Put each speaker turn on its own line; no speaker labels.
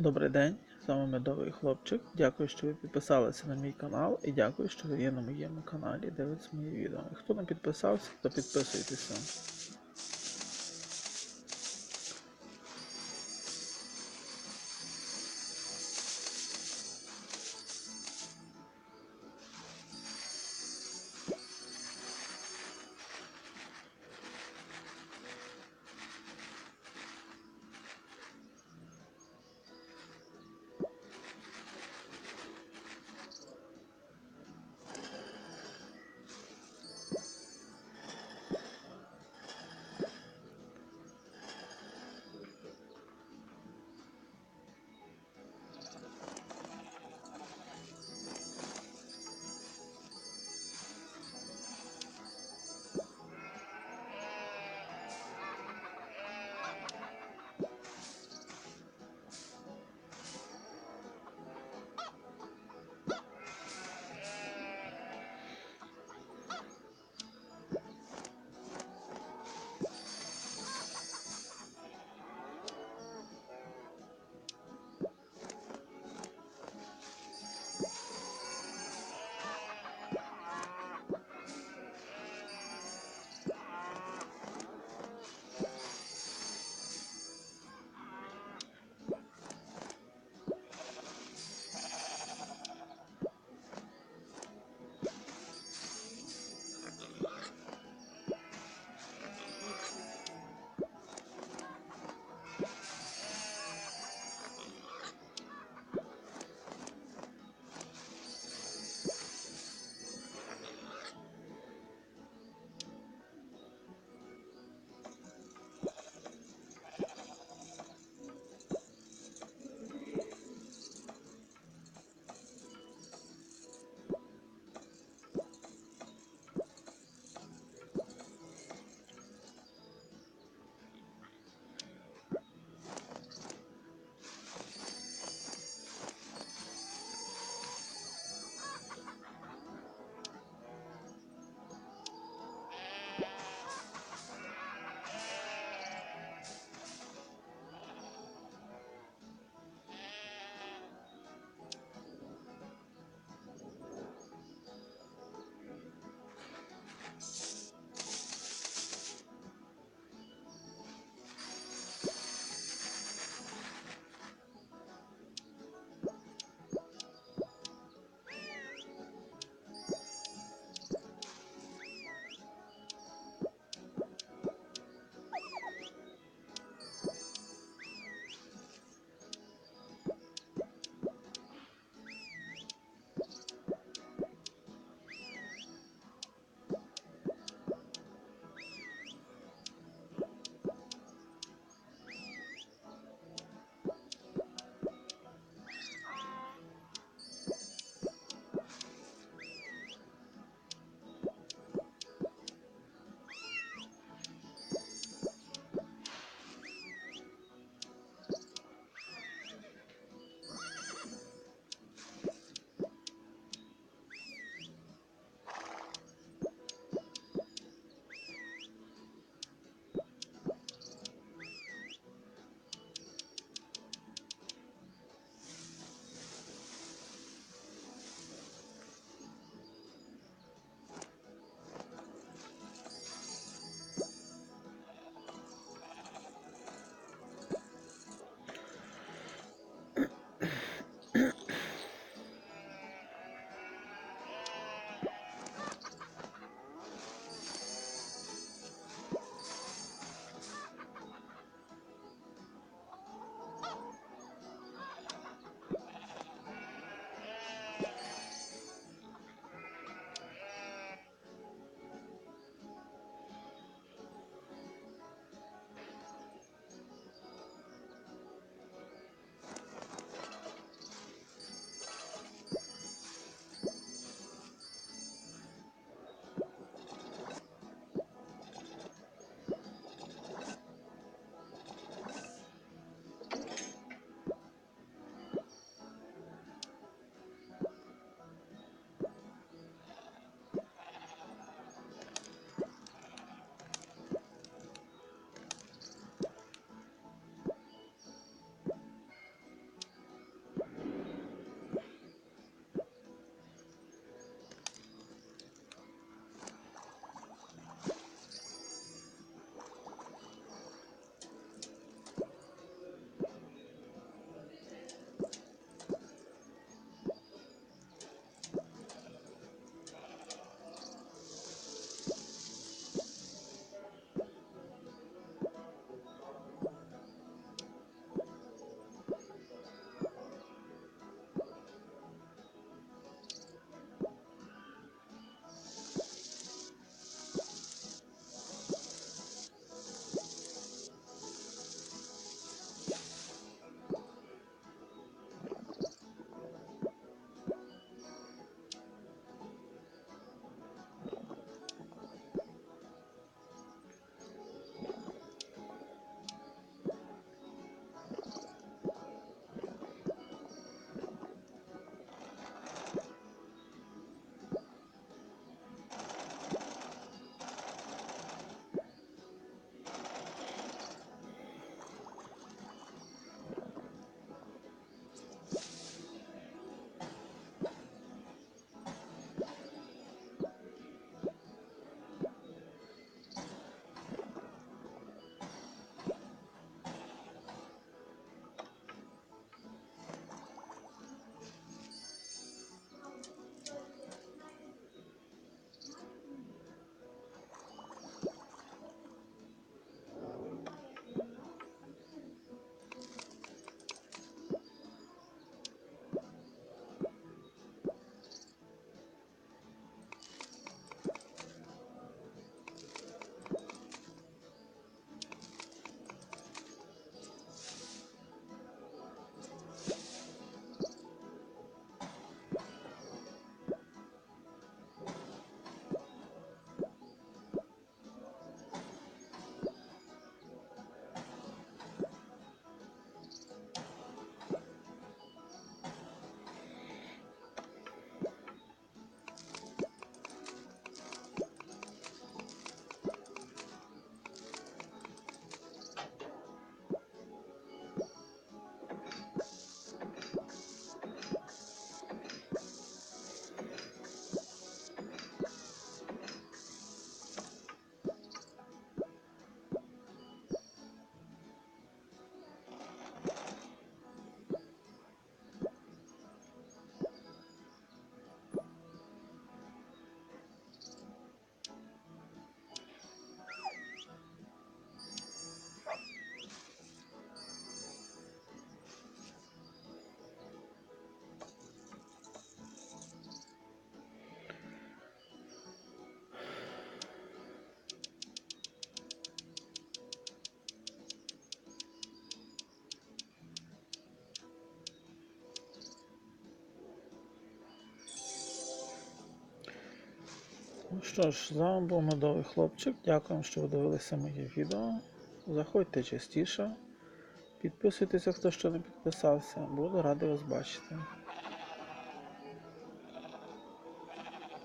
Добрий день, з вами медовий хлопчик. Дякую, що ви підписалися на мій канал і дякую, що ви є на моєму каналі. Дивиться мої відео. Хто не підписався, то підписуйтеся. Ну що ж, з вами був медовий хлопчик. Дякую, що ви дивилися моє відео. Заходьте частіше. Підписуйтеся, хто ще не підписався. Буду радий вас бачити.